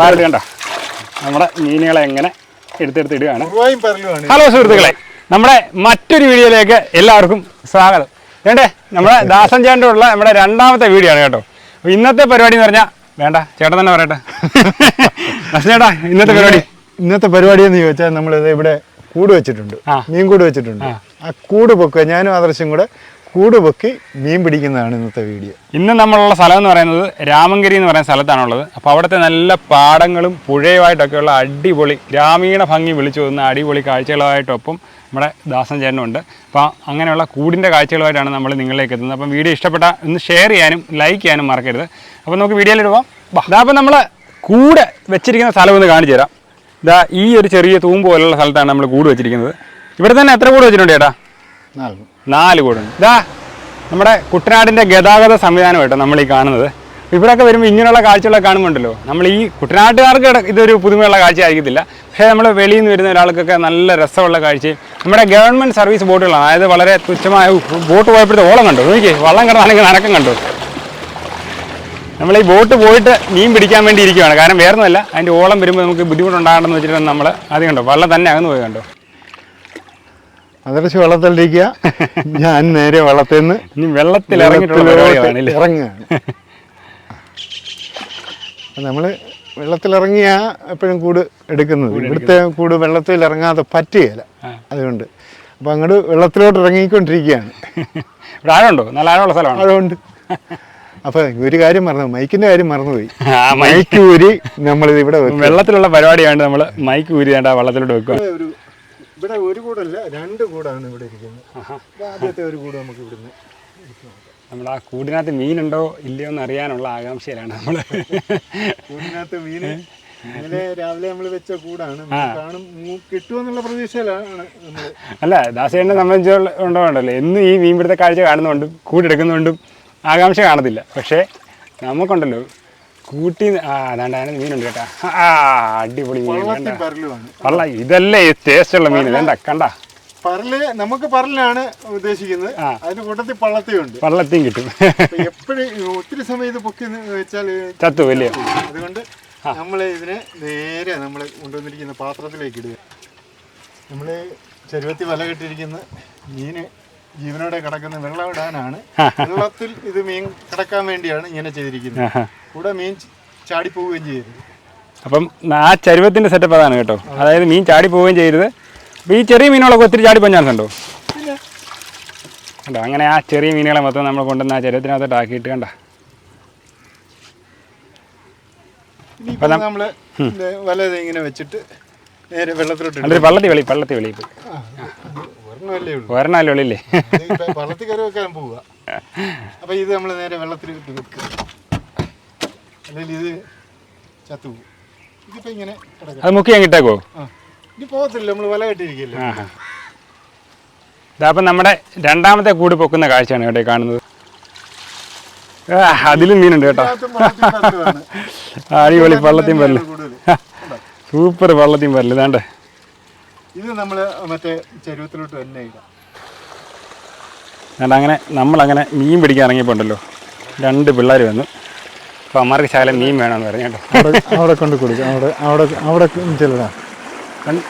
Parallel കണ്ടോ. നമ്മുടെ മീനുകളെ എങ്ങനെ എടുത്തെടുത്ത് ഇടുകയാണ് ഹലോ സുഹൃത്തുക്കളെ. നമ്മുടെ മറ്റൊരു വീഡിയോയിലേക്ക് എല്ലാവർക്കും സ്വാഗതം. വേണ്ടേ? നമ്മുടെ ദാസൻ ചേട്ടന്റെ ഉള്ള നമ്മുടെ രണ്ടാമത്തെ വീഡിയോ ആണ് കേട്ടോ. ഇന്നത്തെ പരിപാടി എന്ന് പറഞ്ഞാൽ വേണ്ട ചേട്ടൻ തന്നെ പറയട്ടെ. ദാസൻ ചേട്ടാ ഇന്നത്തെ പരിപാടി? ഇന്നത്തെ പരിപാടി എന്ന് ചോദിച്ചാൽ നമ്മൾ ഇവിടെ കൂട് വെച്ചിട്ടുണ്ട്. മീൻ കൂട് വെച്ചിട്ടുണ്ട്. ആ കൂട് പൊക്കുക. ഞാനും ആദർശം കൂടെ കൂട് പൊക്കി മീൻ പിടിക്കുന്നതാണ് ഇന്നത്തെ വീഡിയോ. ഇന്ന് നമ്മളുള്ള സ്ഥലം എന്ന് പറയുന്നത് രാമങ്കരി എന്ന് പറയുന്ന സ്ഥലത്താണുള്ളത്. അപ്പോൾ അവിടുത്തെ നല്ല പാടങ്ങളും പുഴയുമായിട്ടൊക്കെയുള്ള അടിപൊളി ഗ്രാമീണ ഭംഗി വിളിച്ചു തോന്നുന്ന അടിപൊളി കാഴ്ചകളുമായിട്ടൊപ്പം നമ്മുടെ ദാസൻ ചേട്ടനുണ്ട്. അപ്പോൾ അങ്ങനെയുള്ള കൂടിന്റെ കാഴ്ചകളുമായിട്ടാണ് നമ്മൾ നിങ്ങളിലേക്ക് എത്തുന്നത്. അപ്പം വീഡിയോ ഇഷ്ടപ്പെട്ട ഒന്ന് ഷെയർ ചെയ്യാനും ലൈക്ക് ചെയ്യാനും മറക്കരുത്. അപ്പോൾ നമുക്ക് വീഡിയോയിൽ പോകാം ഇതാ അപ്പം നമ്മൾ കൂട് വെച്ചിരിക്കുന്ന സ്ഥലം ഒന്ന് കാണിച്ചു തരാം. ഇതാ ഈ ഒരു ചെറിയ തൂമ്പ് പോലുള്ള സ്ഥലത്താണ് നമ്മൾ കൂട് വെച്ചിരിക്കുന്നത്. ഇവിടെ തന്നെ എത്ര കൂട് വെച്ചിട്ടുണ്ട് ചേട്ടാ? നാല്. കൂടുണ്ട് ഇതാ നമ്മുടെ കുട്ടനാടിന്റെ ഗതാഗത സംവിധാനം കേട്ടോ നമ്മൾ ഈ കാണുന്നത്. ഇവിടെയൊക്കെ വരുമ്പോൾ ഇങ്ങനെയുള്ള കാഴ്ചകളൊക്കെ കാണുമ്പോണ്ടല്ലോ. നമ്മൾ ഈ കുട്ടനാട്ടുകാർക്ക് ഇതൊരു പുതുമയുള്ള കാഴ്ച ആയിരിക്കത്തില്ല പക്ഷേ നമ്മൾ വെളിയിൽ നിന്ന് വരുന്ന ഒരാൾക്കൊക്കെ നല്ല രസമുള്ള കാഴ്ചയും നമ്മുടെ ഗവൺമെന്റ് സർവീസ് ബോട്ടുകളാണ്. അതായത് വളരെ തുച്ഛമായ ബോട്ട് പോയപ്പോഴത്തെ ഓളം കണ്ടു. നോക്കിയേ വള്ളം കിടന്നാണെങ്കിൽ നനക്കം കണ്ടു. നമ്മൾ ഈ ബോട്ട് പോയിട്ട് മീൻ പിടിക്കാൻ വേണ്ടി ഇരിക്കുകയാണ് കാരണം വേറൊന്നുമല്ല അതിന്റെ ഓളം വരുമ്പോൾ നമുക്ക് ബുദ്ധിമുട്ടുണ്ടാകണമെന്ന് വെച്ചിട്ട് നമ്മൾ ആദ്യം കണ്ടോ. വള്ളം തന്നെ അകന്ന് പോയി കണ്ടോ. ആദർശ് വെള്ളത്തിലിരിക്കുക. ഞാൻ നേരെ വെള്ളത്തിൽ നിന്ന് ഇനി വെള്ളത്തിൽ ഇറങ്ങുകയാണ്. നമ്മൾ വെള്ളത്തിലിറങ്ങിയ എപ്പോഴും കൂട് എടുക്കുന്നത്. ഇവിടുത്തെ കൂട് വെള്ളത്തിൽ ഇറങ്ങാതെ പറ്റുകയില്ല. അതുകൊണ്ട് അപ്പം അങ്ങോട്ട് വെള്ളത്തിലോട്ട് ഇറങ്ങിക്കൊണ്ടിരിക്കുകയാണ്. ഇവിടെ ആഴമുണ്ടോ നല്ല ആഴമുള്ള സ്ഥലമാണ്? ആഴമുണ്ട്. അപ്പൊ ഒരു കാര്യം മറന്നു മൈക്കിന്റെ കാര്യം മറന്നുപോയി. മൈക്ക് ഊരി നമ്മളിത് ഇവിടെ വെള്ളത്തിലുള്ള പരിപാടിയാണ് നമ്മൾ മൈക്ക് ഊരി വേണ്ട വെള്ളത്തിലോട്ട് വെക്കുക ഒരു ഇവിടെ ഒരു കൂടല്ല രണ്ട് കൂടാണ് ഇവിടെ ഇരിക്കുന്നത്. ആദ്യത്തെ ഒരു കൂട് നമുക്ക് ഇവിടുന്ന് നമ്മൾ ആ കൂടിനകത്ത് മീനുണ്ടോ ഇല്ലയോ എന്ന് അറിയാനുള്ള ആകാംക്ഷയിലാണ് നമ്മൾ കൂടിനകത്ത് മീൻ ഇന്നലെ രാവിലെ നമ്മൾ വെച്ച കൂടാണ്. കാണും കിട്ടുമെന്നുള്ള പ്രതീക്ഷയിലാണ് അല്ല ദാസേനെ സംബന്ധിച്ചുണ്ടല്ലോ എന്നും ഈ മീൻ പിടുത്ത കാഴ്ച കാണുന്നുണ്ടും കൂടെടുക്കുന്നുണ്ടും ആകാംക്ഷ കാണത്തില്ല. പക്ഷേ നമുക്കുണ്ടല്ലോ കൂട്ടി ആ അതാണ്ട് മീനുണ്ട് കേട്ടാ. ആ അടിപൊളി മീൻ വള്ള ഇതല്ലേ ടേസ്റ്റുള്ള മീൻ വേണ്ട കണ്ട പരൽ നമുക്ക് പരലാണ് ഉദ്ദേശിക്കുന്നത്. അതിന്റെ കൂട്ടത്തിൽ പള്ളത്തിയുണ്ട് വള്ളത്തെയും കിട്ടും. എപ്പോഴും ഒത്തിരി സമയം ഇത് പൊക്കി വെച്ചാൽ ചത്തു വലിയ അതുകൊണ്ട് നമ്മൾ ഇതിനെ നേരെ നമ്മൾ കൊണ്ടുവന്നിരിക്കുന്ന പാത്രത്തിലേക്ക് ഇടുക. നമ്മൾ ചെരുവത്തി വല കെട്ടിയിരിക്കുന്ന മീന് ജീവനോടെ കിടക്കുന്ന വെള്ളം ഇടാനാണ് വെള്ളത്തിൽ ഇത് മീൻ കിടക്കാൻ വേണ്ടിയാണ് ഇങ്ങനെ ചെയ്തിരിക്കുന്നത്. കൂടെ മീൻ ചാടി ചാടിപ്പോവുകയും ചെയ്യരുത് അപ്പം ആ ചരുവത്തിന്റെ സെറ്റപ്പ് അതാണ് കേട്ടോ. അതായത് മീൻ ചാടി പോവുകയും ചെയ്യരുത് അപ്പോൾ ഈ ചെറിയ മീനുകളൊക്കെ ഒത്തിരി ചാടി ചാൻസ് ഉണ്ടോ? കണ്ടോ? അങ്ങനെ ആ ചെറിയ മീനുകളെ മൊത്തം നമ്മൾ കൊണ്ടുവന്ന് ആ ചരുവത്തിനകത്തോട്ട് ആക്കിയിട്ട് കണ്ട? നമ്മൾ വല ഇങ്ങനെ വെച്ചിട്ട് നേരെ വെള്ളത്തിലോട്ട് പള്ളത്തി വെളി പള്ളത്തി വെളി പോയി. ഉള്ളൂ. ഒരെണ്ണല്ലേ ഉള്ളില്ലേ? വള്ളത്തിൽ കറി വെക്കാൻ പോവുക അപ്പൊ ഇത് നമ്മൾ നേരെ വെള്ളത്തിൽ ഇട്ട് വെക്കുക അല്ലെങ്കിൽ ഇത് ചത്തു ഇതിപ്പോ ഇങ്ങനെ അത് മുക്കി അങ്ങിട്ടേക്കോ ആ. ഇത് പോകത്തില്ല നമ്മൾ വല കെട്ടിയിരിക്കില്ല ഇതപ്പം നമ്മുടെ രണ്ടാമത്തെ കൂടി പൊക്കുന്ന കാഴ്ചയാണ് ഇവിടെ കാണുന്നത്. അതിലും മീനുണ്ട് കേട്ടോ. അടിപൊളി പള്ളത്തിയും പല്ല് സൂപ്പർ പള്ളത്തിയും പല്ല് ഇതാണ്ട്. ഇത് നമ്മൾ മറ്റേ ചരുവത്തിലോട്ട് തന്നെ ഇടാം. അല്ല അങ്ങനെ നമ്മളങ്ങനെ മീൻ പിടിക്കാൻ ഇറങ്ങിയപ്പോൾ ഉണ്ടല്ലോ രണ്ട് പിള്ളേർ വന്നു. അപ്പോൾ അമ്മമാർക്ക് ശകലം മീൻ വേണമെന്ന് പറഞ്ഞു കേട്ടോ. അവിടെ കൊണ്ട് കൊടുക്കുക അവിടെ അവിടെ അവിടെ ചെല്ലടാ.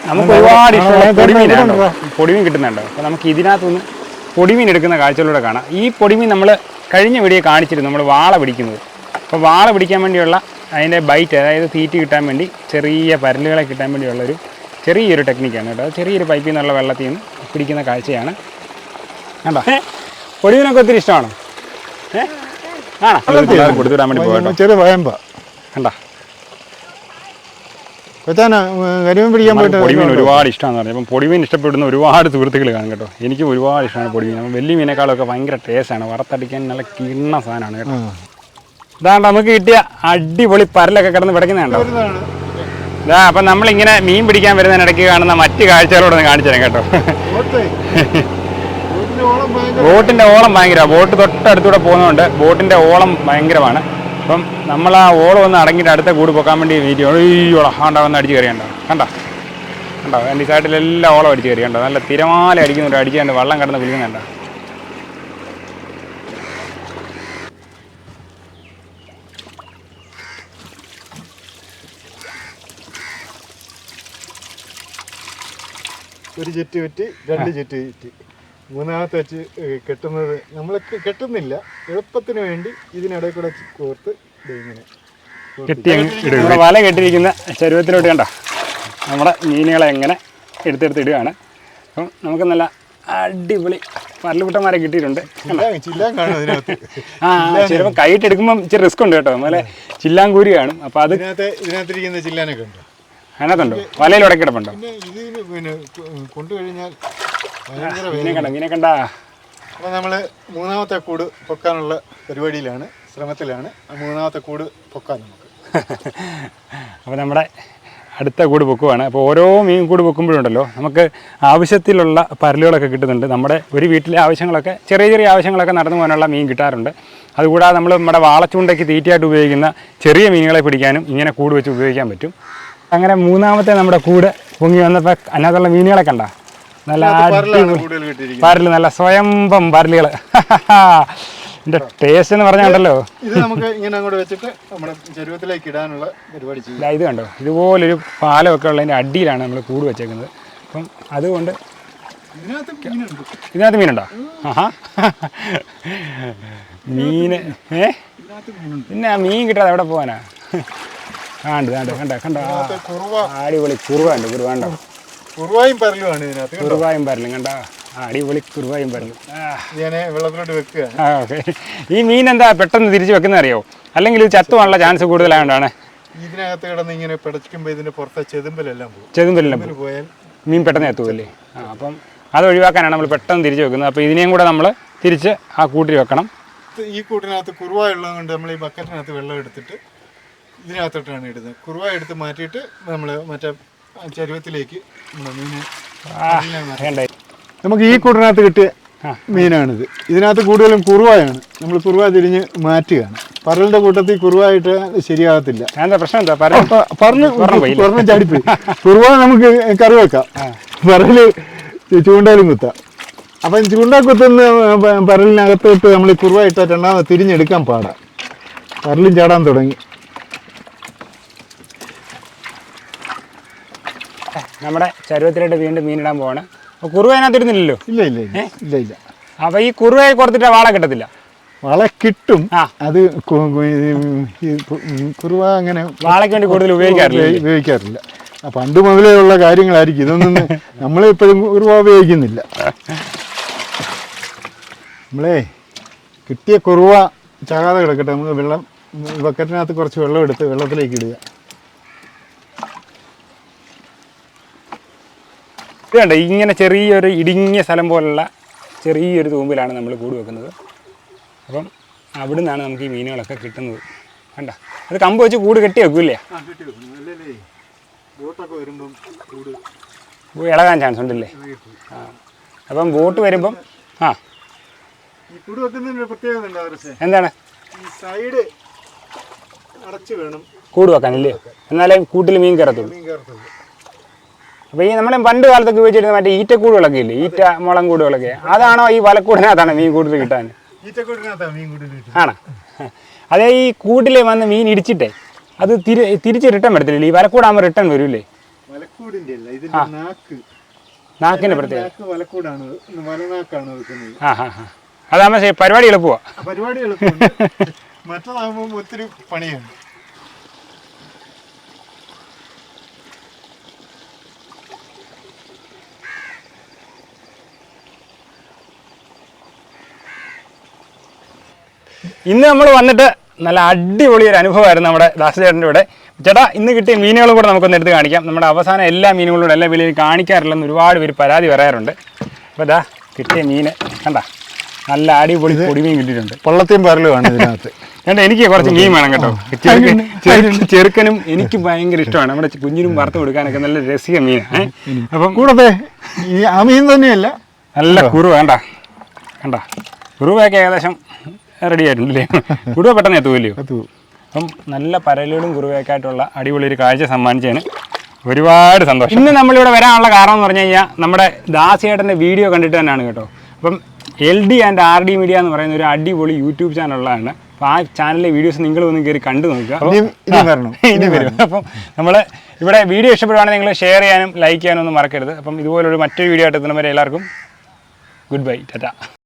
നമുക്ക് ഒരുപാട് ഇഷ്ടമുള്ള പൊടിമീനാണ് പൊടിമീൻ കിട്ടുന്നുണ്ട്? അപ്പോൾ നമുക്ക് ഇതിനകത്തുനിന്ന് പൊടിമീൻ എടുക്കുന്ന കാഴ്ചകളിലൂടെ കാണാം. ഈ പൊടിമീൻ നമ്മൾ കഴിഞ്ഞ വീഡിയോ കാണിച്ചിരുന്നു നമ്മൾ വാള പിടിക്കുന്നത്. അപ്പോൾ വാള പിടിക്കാൻ വേണ്ടിയുള്ള അതിന്റെ ബൈറ്റ് അതായത് തീറ്റ് കിട്ടാൻ വേണ്ടി ചെറിയ പരലുകളെ കിട്ടാൻ വേണ്ടിയുള്ളൊരു ചെറിയൊരു ടെക്നിക്കാണ് കേട്ടോ. ചെറിയൊരു പൈപ്പിൽ നിന്നുള്ള വെള്ളത്തിൽ നിന്ന് പിടിക്കുന്ന കാഴ്ചയാണ്. കണ്ടോ? ഒഴിവിനൊക്കെ ഒത്തിരി ഇഷ്ടമാണോ? ഏ? ആണോ? പിള്ളേർക്ക് കൊടുത്തുവിടാൻ വേണ്ടി പോകട്ടോ. ചെറിയ വയമ്പ. കണ്ടോ? കൊച്ചാന കരിമീൻ പിടിക്കാൻ പോയിട്ട് പൊടിമീൻ ഒരുപാട് ഇഷ്ടമാണ് പറഞ്ഞു. അപ്പം പൊടിമീൻ ഇഷ്ടപ്പെടുന്ന ഒരുപാട് സുഹൃത്തുക്കൾ കാണും കേട്ടോ. എനിക്ക് ഒരുപാട് ഇഷ്ടമാണ് പൊടിമീൻ. അപ്പം വലിയ മീനേക്കാളൊക്കെ ഭയങ്കര ടേസ്റ്റാണ് വറുത്തടിക്കാൻ നല്ല കിണ്ണ സാധനമാണ് കേട്ടോ. ഇതാണ്ട് നമുക്ക് കിട്ടിയ അടിപൊളി പരലൊക്കെ കിടന്ന് പിടയ്ക്കുന്നതാണ്ടോ ഇതാ അപ്പം നമ്മളിങ്ങനെ മീൻ പിടിക്കാൻ വരുന്നതിനിടയ്ക്ക് കാണുന്ന മറ്റ് കാഴ്ചകളോടൊന്ന് കാണിച്ചു തരാം കേട്ടോ. ബോട്ടേ. ബോട്ടിന്റെ ഓളം ഭയങ്കര ബോട്ടിന്റെ ഓളം ഭയങ്കര ബോട്ട് തൊട്ടടുത്തൂടെ പോകുന്നതുകൊണ്ട് ബോട്ടിന്റെ ഓളം ഭയങ്കരമാണ്. അപ്പം നമ്മൾ ആ ഓളം ഒന്ന് അടങ്ങിയിട്ട് അടുത്ത കൂട് പൊക്കാൻ വേണ്ടി വീഡിയോ അയ്യോളാ ആണ്ടാ വന്ന് അടിച്ച് കയറിയണ്ടോ? കണ്ടോ? കണ്ടോ? എന്റെ സൈഡിലെല്ലാം ഓളം അടിച്ച് കയറിയണ്ടോ? നല്ല തിരമാല അടിക്കുന്നുണ്ട്. അടിക്കാണ്ട് വെള്ളം കിടന്ന് വിളിക്കുന്നുണ്ടോ ഒരു ചെറ്റ് വെറ്റ് രണ്ട് ചെറ്റ് വെറ്റ് മൂന്നാമത്തെ വെച്ച് കെട്ടുന്നത് നമ്മൾ കെട്ടുന്നില്ല. എളുപ്പത്തിന് വേണ്ടി ഇതിനിടയിൽ കൂടെ കോർത്ത് ഇങ്ങനെ. കോർത്ത് കെട്ടി നമ്മുടെ വല കെട്ടിയിരിക്കുന്ന ചരുവത്തിലോട്ട് കണ്ടോ? നമ്മുടെ മീനുകളെ എങ്ങനെ എടുത്തെടുത്ത് ഇടുകയാണ്. അപ്പം നമുക്ക് നല്ല അടിപൊളി പരലുകുട്ടന്മാരെ കിട്ടിയിട്ടുണ്ട്. ചില്ലാൻ ചില്ലാൻ ആ ചിലപ്പോൾ കൈയിട്ട് എടുക്കുമ്പം ഇച്ചിരി റിസ്ക് ഉണ്ട് കേട്ടോ. അതുപോലെ ചില്ലാങ്കൂരി കാണും. അപ്പോൾ അത് ഇതിനകത്ത് ഇതിനകത്തിരിക്കുന്ന ചില്ലാനൊക്കെ ഉണ്ട് അതിനകത്തുണ്ടോ? വലയിൽ ഉടക്കിടപ്പുണ്ടോ പിന്നെ ഇതിന് പിന്നെ കൊണ്ടുകഴിഞ്ഞാൽ ഭയങ്കര മീനെ കണ്ട മീനെ കണ്ട? അപ്പോൾ നമ്മൾ മൂന്നാമത്തെ കൂട് പൊക്കാനുള്ള പരിപാടിയിലാണ് ശ്രമത്തിലാണ്. മൂന്നാമത്തെ കൂട് പൊക്കാൻ നമുക്ക്. അപ്പോൾ നമ്മുടെ അടുത്ത കൂട് പൊക്കുവാണ്. അപ്പോൾ ഓരോ മീൻ കൂട് പൊക്കുമ്പോഴുണ്ടല്ലോ നമുക്ക് ആവശ്യത്തിലുള്ള പരലുകളൊക്കെ കിട്ടുന്നുണ്ട്. നമ്മുടെ ഒരു വീട്ടിലെ ആവശ്യങ്ങളൊക്കെ ചെറിയ ചെറിയ ആവശ്യങ്ങളൊക്കെ നടന്നു പോകാനുള്ള മീൻ കിട്ടാറുണ്ട്. അതുകൂടാതെ നമ്മൾ നമ്മുടെ വാളച്ചൂണ്ടയ്ക്ക് തീറ്റയായിട്ട് ഉപയോഗിക്കുന്ന ചെറിയ മീനുകളെ പിടിക്കാനും ഇങ്ങനെ കൂട് വെച്ച് ഉപയോഗിക്കാൻ പറ്റും. അങ്ങനെ മൂന്നാമത്തെ നമ്മുടെ കൂട് പൊങ്ങി വന്നപ്പോൾ അതിനകത്തുള്ള മീനുകളെ കണ്ട? നല്ല പരൽ നല്ല സ്വയംഭം പരലുകൾ എന്റെ ടേസ്റ്റ് എന്ന് പറഞ്ഞുണ്ടല്ലോ ഇത് നമുക്ക് ഇങ്ങനെ അങ്ങോട്ട് വെച്ചിട്ട് നമ്മുടെ ചരുവത്തിലേക്ക് ഇടാനുള്ള പരിപാടി ചെയ്യും. ഇതാ കണ്ടോ? ഇതുപോലൊരു പാലമൊക്കെ ഉള്ളതിന്റെ അടിയിലാണ് നമ്മൾ കൂട് വെച്ചേക്കുന്നത്. അപ്പം അതുകൊണ്ട് ഇതിനകത്ത് മീനുണ്ട്. ആഹാ. മീന് ഏ? പിന്നെ മീൻ കിട്ടാതെ എവിടെ പോകാനാ കണ്ടു കണ്ടു കണ്ട കണ്ട. അടിപൊളി കുറുവ ഉണ്ട് കുറുവ ഉണ്ടോ കുറുവായും പരലുമാണ് ഇതിനകത്ത്. കുറുവായും പരലും കണ്ട? അടിപൊളി കുറുവായും പരലും. ഞാൻ വെള്ളത്തിലോട്ട് വെക്കുക ആ ഓക്കെ. ഈ മീൻ എന്താ പെട്ടെന്ന് തിരിച്ച് വെക്കുന്ന അറിയോ? അല്ലെങ്കിൽ ഇത് ചത്തുവാനുള്ള ചാൻസ് കൂടുതലായതുകൊണ്ടാണ് ഇതിനകത്ത് കിടന്ന് ഇങ്ങനെ പിടച്ചിക്കുമ്പോൾ ഇതിന്റെ പുറത്തെ ചെതുമ്പലെല്ലാം പോകും. ചെതുമ്പലെല്ലാം ചെതുമ്പൽ പോയാൽ മീൻ പെട്ടെന്ന് എത്തുമല്ലേ ആ അപ്പം അത് ഒഴിവാക്കാനാണ് നമ്മൾ പെട്ടെന്ന് തിരിച്ച് വെക്കുന്നത്. അപ്പോൾ ഇതിനെയും കൂടെ നമ്മൾ തിരിച്ച് ആ കൂട്ടിൽ വെക്കണം. ഈ കൂട്ടിനകത്ത് കുറുവായുള്ളത് കൊണ്ട് നമ്മൾ ഈ ബക്കറ്റിനകത്ത് വെള്ളം എടുത്തിട്ട് ഇതിനകത്തോട്ടാണ് ഇടുന്നത്. കുറുവ എടുത്ത് മാറ്റിയിട്ട് നമ്മൾ മറ്റേ ചരുവത്തിലേക്ക് നമ്മുടെ മീനെ നമുക്ക് ഈ കൂട്ടിനകത്ത് കിട്ടിയ. മീനാണിത്. ഇതിനകത്ത് കൂടുതലും കുറുവായാണ്. നമ്മൾ കുറുവ തിരിഞ്ഞ് മാറ്റുകയാണ്. പറലിന്റെ കൂട്ടത്തിൽ കുറുവായിട്ട് ശരിയാകത്തില്ല. പറഞ്ഞു പറഞ്ഞു ചാടിപ്പോയി. കുറുവ നമുക്ക് കറി വെക്കാം. പറൽ ചൂണ്ടയിലും കുത്താം. അപ്പം ചൂണ്ട കുത്തുന്ന പറലിനകത്തോട്ട് പരലിനകത്തോട്ട് നമ്മൾ കുറുവായിട്ട് രണ്ടാമത് തിരിഞ്ഞെടുക്കാൻ പാടാം. പറലും ചാടാൻ തുടങ്ങി. നമ്മുടെ ചരുവത്തിലായിട്ട് വീണ്ടും മീനിടാൻ പോവാണ്. അപ്പോൾ കുറുവ അതിനകത്ത് ഇടുന്നില്ലല്ലോ ഇല്ല ഇല്ല ഇല്ല ഇല്ല ഇല്ല. അപ്പോൾ ഈ കുറുവയെ കൊടുത്തിട്ട് വാള കിട്ടത്തില്ല. വള കിട്ടും. അത് കുറുവ അങ്ങനെ വാളയ്ക്ക് വേണ്ടി കൂടുതൽ ഉപയോഗിക്കാറില്ല ഉപയോഗിക്കാറില്ല. പണ്ട് മുതലേ ഉള്ള കാര്യങ്ങളായിരിക്കും. ഇതൊന്നും നമ്മൾ ഇപ്പോഴും കുറുവ ഉപയോഗിക്കുന്നില്ല. നമ്മളേ കിട്ടിയ കുറുവ ചാകാതെ കിടക്കട്ടെ. നമുക്ക് വെള്ളം ബക്കറ്റിനകത്ത് കുറച്ച് വെള്ളം എടുത്ത് വെള്ളത്തിലേക്ക് ഇടുക. കണ്ടോ ഇങ്ങനെ ചെറിയൊരു ഇടുങ്ങിയ സ്ഥലം പോലുള്ള ചെറിയൊരു തൂമ്പിലാണ് നമ്മൾ കൂട് വെക്കുന്നത്. അപ്പം അവിടെ നിന്നാണ് നമുക്ക് ഈ മീനുകളൊക്കെ കിട്ടുന്നത്. കണ്ട? അത് കമ്പ് വെച്ച് കൂട് കെട്ടി വെക്കൂല്ലേ? ഇളകാൻ ചാൻസ് ഉണ്ടല്ലേ? ആ. അപ്പം ബോട്ട് വരുമ്പം ആ. ഈ കൂട് വെക്കുന്നതിന് ഒരു പ്രത്യേകത എന്താണ്? സൈഡ് അടച്ചു വേണം കൂട് വെക്കാനല്ലേ എന്നാലേ കൂട്ടിൽ മീൻ കയറത്തുള്ളൂ. മീൻ കയറത്തുള്ളൂ. അപ്പോൾ ഈ നമ്മൾ പണ്ട് കാലത്തൊക്കെ ഉപയോഗിച്ചിരുന്ന മറ്റേ ഈറ്റക്കൂടുകളൊക്കെ ഇല്ലേ? ഈറ്റ മുളം കൂടുകളൊക്കെ അതാണോ ഈ വലക്കൂടിനകത്താണ് മീൻ കൂടുതൽ കിട്ടാൻ? ആണോ? അതേ ഈ കൂട്ടിൽ വന്ന് മീൻ ഇടിച്ചിട്ടേ അത് തിരി തിരിച്ച് റിട്ടേൺ വരത്തില്ലേ? ഈ വലക്കൂടാകുമ്പോൾ റിട്ടേൺ വരൂലേ? വലക്കൂടിന്റെ അല്ല ഇതിന്റെ നാക്ക്. നാക്കിന്റെ പ്രത്യേകത. അതാകുമ്പോൾ പരിപാടി എളുപ്പമാണ് പരിപാടി എളുപ്പമാണ് മറ്റതാകുമ്പോൾ ഒത്തിരി പണിയാണ് ഇന്ന് നമ്മൾ വന്നിട്ട് നല്ല അടിപൊളി ഒരു അനുഭവമായിരുന്നു നമ്മുടെ ദാസചേട്ടന്റെ ഇവിടെ ചേട്ടാ ഇന്ന് കിട്ടിയ മീനുകളും കൂടെ നമുക്കൊന്ന് എടുത്ത് കാണിക്കാം. നമ്മുടെ അവസാനം എല്ലാ മീനുകളും എല്ലാ വിലയിൽ കാണിക്കാറില്ലെന്ന് ഒരുപാട് പേര് പരാതി പറയാറുണ്ട്. അപ്പോൾ ഇതാ കിട്ടിയ മീൻ കണ്ട നല്ല അടിപൊളി പൊടിമീൻ കിട്ടിയിട്ടുണ്ട്. പള്ളത്തെയും പരലുമാണ് ഇതിനകത്ത്. ചേട്ടാ എനിക്ക് കുറച്ച് മീൻ വേണം കേട്ടോ. ചെറുക്കനും എനിക്ക് ഭയങ്കര ഇഷ്ടമാണ്. നമ്മുടെ കുഞ്ഞിനും വറുത്ത് കൊടുക്കാനൊക്കെ നല്ല രസിക മീനാണ് അപ്പം കൂടത്തെ ഈ ആ മീൻ തന്നെയല്ല. നല്ല കുറുവ വേണ്ട കണ്ട. കുറുവയൊക്കെ ഏകദേശം റെഡി ആയിട്ടുണ്ടല്ലേ കുടുവ പെട്ടെന്ന് എത്തുമല്ലോ അപ്പം നല്ല പരലുകളും കുറുവയൊക്കെ ആയിട്ടുള്ള അടിപൊളി ഒരു കാഴ്ച സമ്മാനിച്ചതിന് ഒരുപാട് സന്തോഷം. ഇന്ന് നമ്മളിവിടെ വരാനുള്ള കാരണം എന്ന് പറഞ്ഞു കഴിഞ്ഞാൽ നമ്മുടെ ദാസിയേട്ടന്റെ വീഡിയോ കണ്ടിട്ട് തന്നെയാണ് കേട്ടോ. അപ്പം L D and R D media എന്ന് പറയുന്ന ഒരു അടിപൊളി യൂട്യൂബ് ചാനലുള്ളതാണ് അപ്പോൾ ആ ചാനലിലെ വീഡിയോസ് നിങ്ങൾ ഒന്ന് കയറി കണ്ടു നോക്കുക. ഇനി വരും. അപ്പം നമ്മൾ ഇവിടെ വീഡിയോ ഇഷ്ടപ്പെടുവാണെങ്കിൽ നിങ്ങൾ ഷെയർ ചെയ്യാനും ലൈക്ക് ചെയ്യാനും ഒന്നും മറക്കരുത്. അപ്പം ഇതുപോലൊരു മറ്റൊരു വീഡിയോ ആയിട്ട് എത്തുന്നവരെ എല്ലാവർക്കും ഗുഡ് ബൈ ടാറ്റ